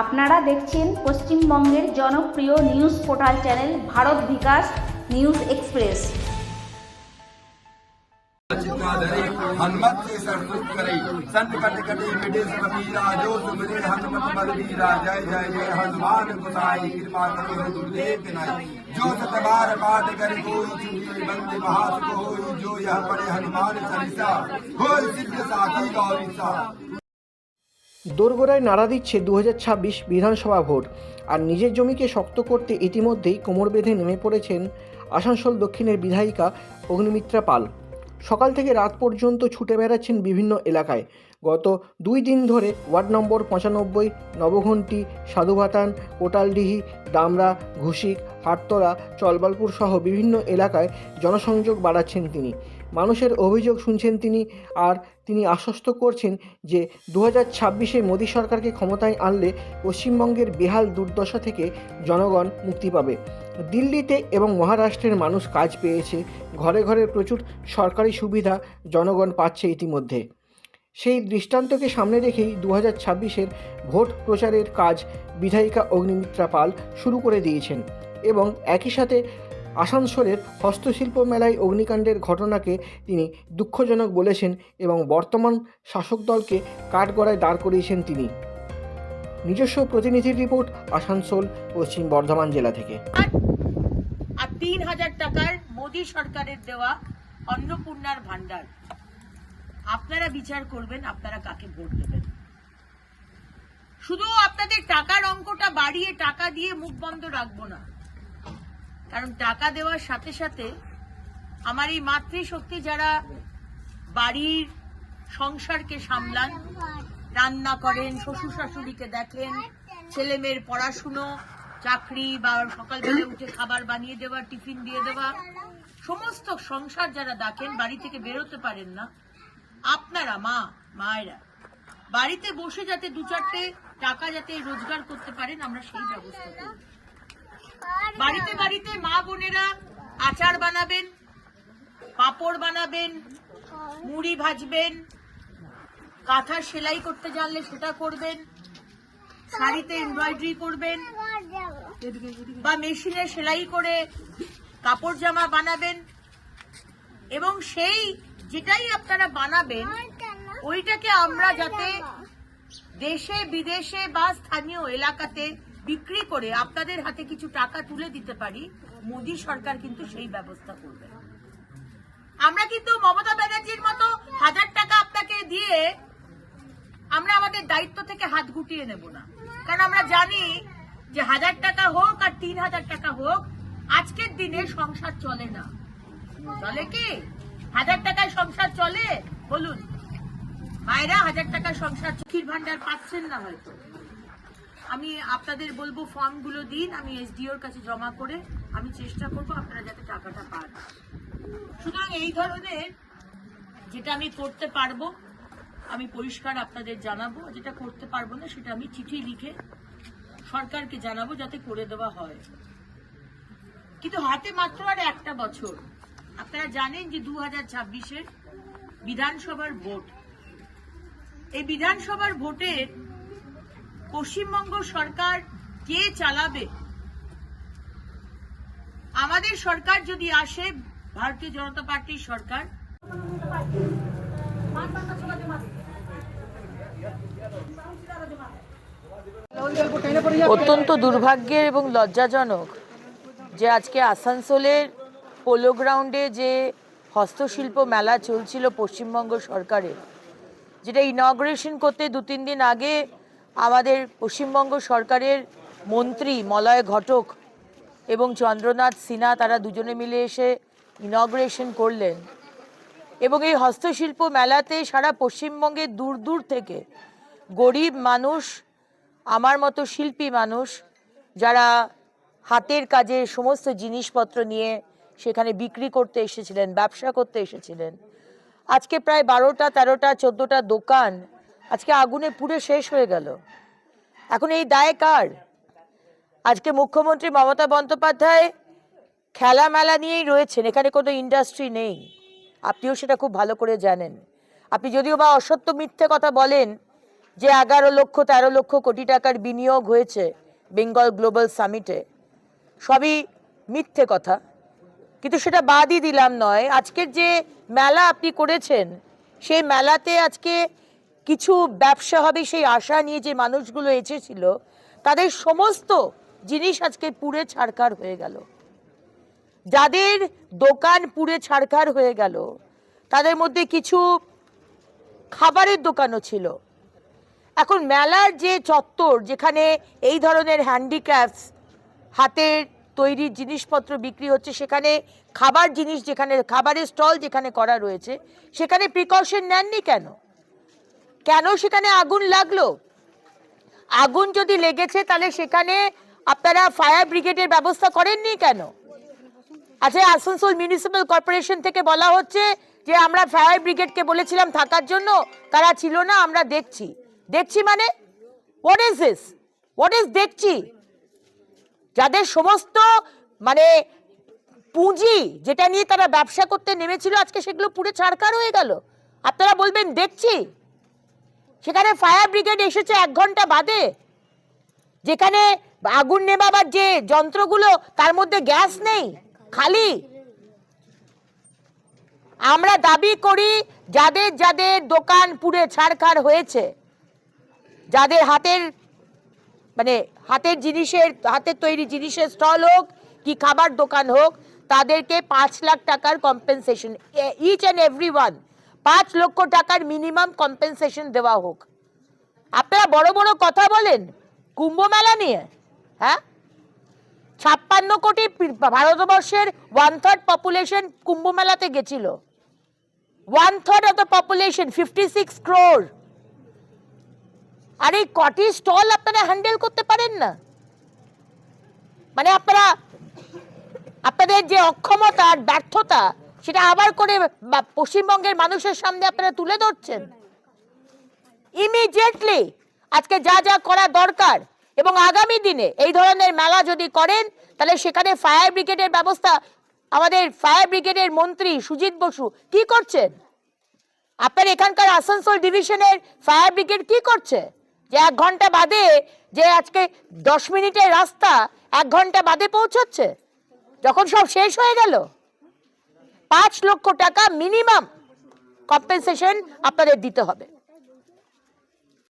আপনারা দেখছেন পশ্চিমবঙ্গের জনপ্রিয় news portal channel Bharat Bikash news express चिन्नाधरे Hanumat से सरसुत करे संकट कटे मिटे सब मीरा जो सुमरे हनुमत बलवीरा जय जय जय हनुमान गोसाई कृपा करो गुरुदेव नाई जो सतबार पाठ करे कोई चुनी बंदे महासुख होई जो यह पढ़े हनुमान चालीसा होई सिद्ध साखी गौरीसा দোরগোড়ায় নাড়া দিচ্ছে দু হাজার ছাব্বিশ বিধানসভা ভোট আর নিজের জমিকে শক্ত করতে ইতিমধ্যেই কোমর বেঁধে নেমে পড়েছেন আসানসোল দক্ষিণের বিধায়িকা অগ্নিমিত্রা পাল। সকাল থেকে রাত পর্যন্ত ছুটে বেড়াচ্ছেন বিভিন্ন এলাকায়। গত দুই দিন ধরে ওয়ার্ড নম্বর পঁচানব্বই, নবঘণ্টি সাধুভাতান কোটালডিহি, দামরা, ঘুষিক, হাটতলা, চলবালপুর সহ বিভিন্ন এলাকায় জনসংযোগ বাড়াচ্ছেন তিনি। মানুষের অভিযোগ শুনছেন তিনি আর তিনি আশ্বস্ত করছেন যে দু হাজার ছাব্বিশে মোদী সরকারকে ক্ষমতায় আনলে পশ্চিমবঙ্গের বেহাল দুর্দশা থেকে জনগণ মুক্তি পাবে। দিল্লিতে এবং মহারাষ্ট্রের মানুষ কাজ পেয়েছে। ঘরে ঘরে প্রচুর সরকারি সুবিধা জনগণ পাচ্ছে ইতিমধ্যে। সেই দৃষ্টান্তকে সামনে রেখেই দু হাজার ছাব্বিশের ভোট প্রচারের কাজ বিধায়িকা অগ্নিমিত্রা পাল শুরু করে দিয়েছেন এবং একই সাথে আসানসোলের হস্তশিল্প মেলায় অগ্নিকাণ্ডের ঘটনাকে তিনি দুঃখজনক বলেছেন এবং বর্তমান শাসক দলকে কাঠগড়ায় দাঁড় করিয়েছেন তিনি। নিজস্ব প্রতিনিধির রিপোর্ট আসানসোল, পশ্চিম বর্ধমান জেলা থেকে। আর তিন হাজার টাকার মোদী সরকারের দেওয়া অন্নপূর্ণার ভান্ডার আপনারা বিচার করবেন, আপনারা কাকে ভোট দেবেন? শুধু আপনাদের টাকার অঙ্কটা বাড়িয়ে টাকা দিয়ে মুখ বন্ধ রাখব না। কারণ টাকা দেওয়ার সাথে সাথে আমার এই মাতৃশক্তি যারা বাড়ির সংসারকে সামলান, রান্না করেন শ্বশুর শাশুড়িকে দেখেন, ছেলে মেয়ের পড়াশুনো, চাকরি বা সকালবেলা উঠে খাবার বানিয়ে দেওয়া, টিফিন দিয়ে দেওয়া, সমস্ত সংসার যারা দেখেন, বাড়ি থেকে বেরোতে পারেন না। আপনারা, মা, মায়েরা, বাড়িতে বসে যাতে দু চারটে টাকা যাতে রোজগার করতে পারেন, আমরা সেই ব্যবস্থা করি বাড়িতে বাড়িতে মা বোনেরা আচার বানাবেন, পাপড় বানাবেন, মুড়ি ভাজবেন কাঁথা সেলাই করতে জানলে সেটা করবেন, শাড়িতে এমব্রয়ডারি করবেন, বা মেশিনে সেলাই করে কাপড় জামা বানাবেন এবং সেই যেটাই আপনারা বানাবেন, ওইটাকে আমরা যাতে দেশে, বিদেশে বা স্থানীয় এলাকাতে বিক্রি করে আপনাদের হাতে কিছু টাকা তুলে দিতে পারি, মোদী সরকার কিন্তু সেই ব্যবস্থা করবে। আমরা কিন্তু মমতা ব্যানার্জির মতো হাজার টাকা আপনাকে দিয়ে আমরা আমাদের দায়িত্ব থেকে হাত গুটিয়ে নেব না। কারণ আমরা জানি যে হাজার টাকা হোক আর তিন হাজার টাকা হোক, আজকের দিনে সংসার চলে না। চলে কি? হাজার টাকায় সংসার চলে? বলুন। মায়েরা হাজার টাকার সংসার চোখির ভান্ডার পাচ্ছেন না হয়তো। আমি আপনাদের বলব ফর্মগুলো দিন, আমি এসডিওর কাছে জমা করে আমি চেষ্টা করব আপনারা যাতে টাকাটা পান। সুতরাং এই ধরনের যেটা আমি করতে পারব, আমি পরিষ্কার আপনাদের জানাব, যেটা করতে পারব না সেটা আমি চিঠি লিখে সরকারকে জানাব যাতে করে দেওয়া হয়। কিন্তু হাতে মাত্র আর একটা বছর। আপনারা জানেন যে দু হাজার বিধানসভার ভোট। এই বিধানসভার ভোটের পশ্চিমবঙ্গ সরকার কে চালাবে? আমাদের সরকার যদি আসে, ভারতীয় জনতা পার্টির সরকার। অত্যন্ত দুর্ভাগ্যের এবং লজ্জাজনক যে আজকে আসানসোলের পোলো গ্রাউন্ডে যে হস্তশিল্প মেলা চলছিল পশ্চিমবঙ্গ সরকারের, যেটা ইনগ্রেশন করতে দু তিন দিন আগে আমাদের পশ্চিমবঙ্গ সরকারের মন্ত্রী, মলয় ঘটক এবং চন্দ্রনাথ সিনহা, তারা দুজনে মিলে এসে ইনগ্রেশন করলেন। এবং এই হস্তশিল্প মেলাতে সারা পশ্চিমবঙ্গের দূর দূর থেকে গরিব মানুষ, আমার মতো শিল্পী মানুষ, যারা হাতের কাজে সমস্ত জিনিসপত্র নিয়ে সেখানে বিক্রি করতে এসেছিলেন, ব্যবসা করতে এসেছিলেন। আজকে প্রায় বারোটা, তেরোটা, চোদ্দোটা দোকান আজকে আগুনে পুড়ে শেষ হয়ে গেল। এখন এই দায় কার? আজকে মুখ্যমন্ত্রী মমতা বন্দ্যোপাধ্যায় খেলা মেলা নিয়েই রয়েছেন, এখানে কোনো ইন্ডাস্ট্রি নেই। আপনিও সেটা খুব ভালো করে জানেন। আপনি যদিও বা অসত্য মিথ্যে কথা বলেন যে এগারো লক্ষ, তেরো লক্ষ কোটি টাকার বিনিয়োগ হয়েছে বেঙ্গল গ্লোবাল সামিটে সবই মিথ্যে কথা। কিন্তু সেটা বাদই দিলাম নয়, আজকের যে মেলা আপনি করেছেন, সেই মেলাতে আজকে কিছু ব্যবসা হবে, সেই আশা নিয়ে যে মানুষগুলো এসেছিল, তাদের সমস্ত জিনিস আজকে পুড়ে ছাড়খার হয়ে গেল। যাদের দোকান পুড়ে ছাড়খার হয়ে গেল, তাদের মধ্যে কিছু খাবারের দোকানও ছিল। এখন মেলার যে চত্বর, যেখানে এই ধরনের হ্যান্ডিক্রাফটস, হাতের তৈরি জিনিসপত্র বিক্রি হচ্ছে, সেখানে খাবার জিনিস যেখানে, খাবারের স্টল যেখানে করা রয়েছে, সেখানে প্রিকশন নেননি কেন? কেন সেখানে আগুন লাগল? আগুন যদি লেগেছে, তাহলে সেখানে আপনারা ফায়ার ব্রিগেডের ব্যবস্থা করেননি কেন? আচ্ছা আসানসোল মিউনিসিপ্যাল কর্পোরেশন থেকে বলা হচ্ছে যে, আমরা ফায়ার ব্রিগেডকে বলেছিলাম থাকার জন্য, তারা ছিল না, আমরা দেখছি। দেখছি মানে? What is this what is দেখছি? যাদের সমস্ত মানে পুঁজি যেটা নিয়ে তারা ব্যবসা করতে নেমেছিল, আজকে সেগুলো পুরো ছাড়কার হয়ে গেল। আপনারা বলবেন, দেখছি। সেখানে ফায়ার ব্রিগেড এসেছে এক ঘণ্টা বাদে। যেখানে আগুন নেভাবার যে যন্ত্রগুলো, তার মধ্যে গ্যাস নেই, খালি। আমরা দাবি করি যাদের যাদের দোকান পুড়ে ছাড়খাড় হয়েছে, যাদের হাতের মানে হাতের জিনিসের, হাতের তৈরি জিনিসের স্টল হোক কি খাবার দোকান হোক, তাদেরকে পাঁচ লাখ টাকার compensation each and every one পাঁচ লক্ষ টাকার মিনিমাম কম্পেনসেশন দেওয়া হোক। আপনারা বড় বড় কথা বলেন, কুম্ভ মেলা নিয়ে হ্যাঁ? ছাপ্পান্ন কোটি ভারতবর্ষের ওয়ান থার্ড পপুলেশন কুম্ভ মেলাতে গেছিল। One third of the population fifty six crore আর এই কটি স্টল আপনারা হ্যান্ডেল করতে পারেন না। মানে আপনারা, আপনাদের যে অক্ষমতা আর ব্যর্থতা সেটা আবার করে পশ্চিমবঙ্গের মানুষের সামনে আপনারা তুলে ধরছেন। ইমিডিয়েটলি আজকে যা যা করা দরকার এবং আগামী দিনে এই ধরনের মেলা যদি করেন, তাহলে সেখানে ফায়ার ব্রিগেডের ব্যবস্থা, আমাদের ফায়ার ব্রিগেডের মন্ত্রী সুজিত বসু কি করছেন? আপনার এখানকার আসানসোল ডিভিশনের ফায়ার ব্রিগেড কি করছে? যে এক ঘণ্টা বাদে, যে আজকে দশ মিনিটের রাস্তা এক ঘণ্টা বাদে পৌঁছচ্ছে? যখন সব শেষ হয়ে গেল পাঁচ লক্ষ টাকা মিনিমাম কম্পেনসেশন আপনাদের দিতে হবে।